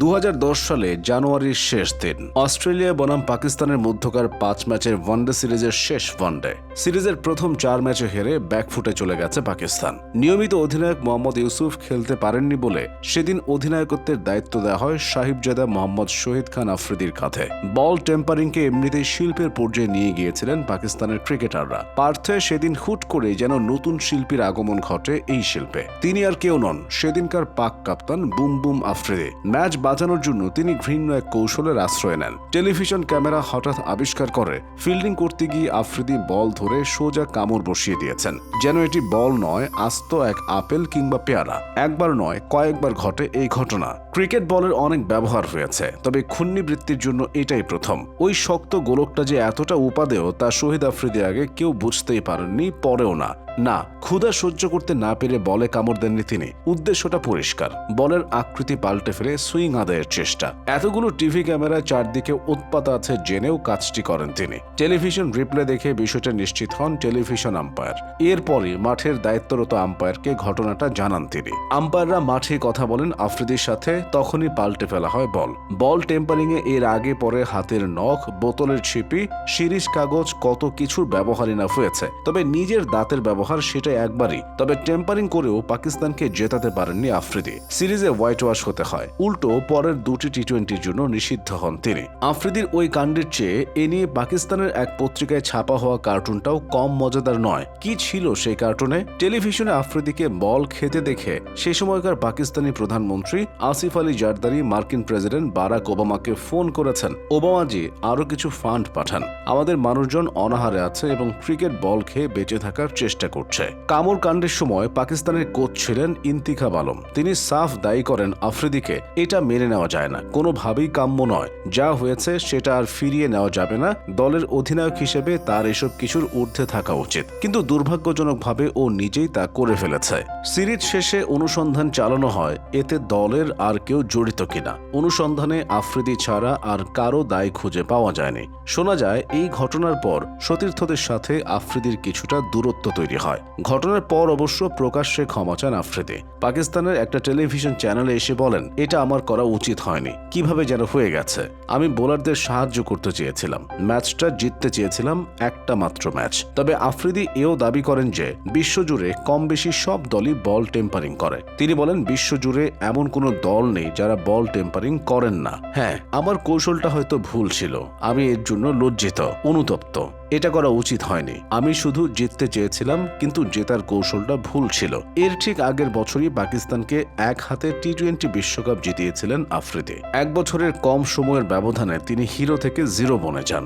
দু হাজার দশ সালে জানুয়ারির শেষ দিন। অস্ট্রেলিয়া বনাম পাকিস্তানের মধ্যকার পাঁচ ম্যাচের ওয়ানডে সিরিজের শেষ ওয়ানডে। সিরিজের প্রথম চার ম্যাচে হেরে ব্যাকফুটে চলে গেছে পাকিস্তান। নিয়মিত অধিনায়ক মোহাম্মদ ইউসুফ খেলতে পারেননি বলে সেদিন অধিনায়কত্বের দায়িত্ব দেওয়া হয় সাহিবজাদা মোহাম্মদ শহীদ খান আফ্রিদির কাঁধে। বল টেম্পারিংকে এমনিতেই শিল্পের পর্যায়ে নিয়ে গিয়েছিলেন পাকিস্তানের ক্রিকেটাররা। পার্থে সেদিন হুট করে যেন নতুন শিল্পীর আগমন ঘটে এই শিল্পে। তিনি আর কেউ নন, সেদিনকার পাক কাপ্তান বুম বুম আফ্রিদি। ম্যাচ বাঁচানোর জন্য তিনি ঘৃণ্য এক কৌশলের আশ্রয় নেন। টেলিভিশন ক্যামেরা হঠাৎ আবিষ্কার করে, ফিল্ডিং করতে গিয়ে আফ্রিদি বল ধরে সোজা কামড় বসিয়ে দিয়েছেন। যেন এটি বল নয়, আস্ত এক আপেল কিংবা পেয়ারা। একবার নয়, কয়েকবার ঘটে এই ঘটনা। ক্রিকেট বলের অনেক ব্যবহার হয়েছে, তবে খুন্নি বৃত্তির জন্য এটাই প্রথম। ওই শক্ত গোলকটা যে এতটা উপাদেয়, তা শহীদ আফ্রিদির আগে কেউ বুঝতেই পারেননি, পরেও না। না, ক্ষুধা সহ্য করতে না পেরে বলে কামড় দেননি তিনি। উদ্দেশ্যটা পরিষ্কার। বলের আকৃতি পাল্টে ফেলে সুইং আদায়ের চেষ্টা। এতগুলো টিভি ক্যামেরায় চারদিকে উৎপাত আছে জেনেও কাজটি করেন তিনি। টেলিভিশন রিপ্লে দেখে বিষয়টা নিশ্চিত হন টেলিভিশন আম্পায়ার। এরপরই মাঠের দায়িত্বরত আম্পায়ারকে ঘটনাটা জানান তিনি। আম্পায়াররা মাঠে কথা বলেন আফ্রিদির সাথে তখনই পাল্টে ফেলা হয় বল। বল টেম্পারিং এ এর আগে পরে হাতের নখ, বোতলের ছিপি শিরিষ কাগজ, কত কিছুর ব্যবহারই না হয়েছে। তবে নিজের দাঁতের ব্যবহার সেটা একবারই। তবে টেম্পারিং করেও পাকিস্তানকে জেতাতে পারেননি আফ্রিদি। সিরিজে হোয়াইট ওয়াশ হতে হয়। উল্টো পরের দুটি টি টোয়েন্টির জন্য নিষিদ্ধ হন তিনি। আফ্রিদির ওই কাণ্ডের চেয়ে এ নিয়ে পাকিস্তানের এক পত্রিকায় ছাপা হওয়া কার্টুনটাও কম মজাদার নয়। কি ছিল সেই কার্টুনে? টেলিভিশনে আফ্রিদিকে বল খেতে দেখে সে সময়কার পাকিস্তানি প্রধানমন্ত্রী আসিফ আলী জারদারি মার্কিন প্রেসিডেন্ট বারাক ওবামাকে ফোন করেছেন। ওবামাজি আরও কিছু ফান্ড পাঠান। আমাদের মানুষজন অনাহারে আছে এবং ক্রিকেট বল খেয়ে বেঁচে থাকার চেষ্টা করছে। কামর কাণ্ডের সময় পাকিস্তানের কোচ ছিলেন ইন্তিখাব আলম। তিনি সাফ দায়ী করেন আফ্রিদিকে। এটা মেনে নেওয়া যায় না। কোনোভাবেই কাম্য নয়। যা হয়েছে সেটা আর ফিরিয়ে নেওয়া যাবে না। দলের অধিনায়ক হিসেবে তার এসব কিছুর ঊর্ধ্বে থাকা উচিত। কিন্তু দুর্ভাগ্যজনকভাবে ও নিজেই তা করে ফেলেছে। সিরিজ শেষে অনুসন্ধান চালানো হয়, এতে দলের আর কেউ জড়িত কিনা। অনুসন্ধানে আফ্রিদি ছাড়া আর কারও দায় খুঁজে পাওয়া যায়নি। শোনা যায়, এই ঘটনার পর সতীর্থদের সাথে আফ্রিদির কিছুটা দূরত্ব তৈরি হয়। ঘটনার পর অবশ্য প্রকাশ্যে ক্ষমা চান আফ্রিদি। পাকিস্তানের একটা টেলিভিশন চ্যানেলে এসে বলেন, এটা আমার করা উচিত হয়নি। কীভাবে যেন হয়ে গেছে? আমি বোলারদের সাহায্য করতে চেয়েছিলাম। ম্যাচটা জিততে চেয়েছিলাম একটা মাত্র ম্যাচ। তবে আফ্রিদি এও দাবি করেন যে, বিশ্বজুড়ে কম বেশি সব দলই বল টেম্পারিং করে। তিনি বলেন, বিশ্বজুড়ে এমন কোনো দল নেই যারা বল টেম্পারিং করেন না। হ্যাঁ আমার কৌশলটা হয়তো ভুল ছিল। আমি এর জন্য লজ্জিত, অনুতপ্ত। এটা করা উচিত হয়নি। আমি শুধু জিততে চেয়েছিলাম, কিন্তু জেতার কৌশলটা ভুল ছিল। এর ঠিক আগের বছরই পাকিস্তানকে এক হাতে টি টোয়েন্টি বিশ্বকাপ জিতিয়েছিলেন আফ্রিদি। এক বছরের কম সময়ের ব্যবধানে তিনি হিরো থেকে জিরো বনে যান।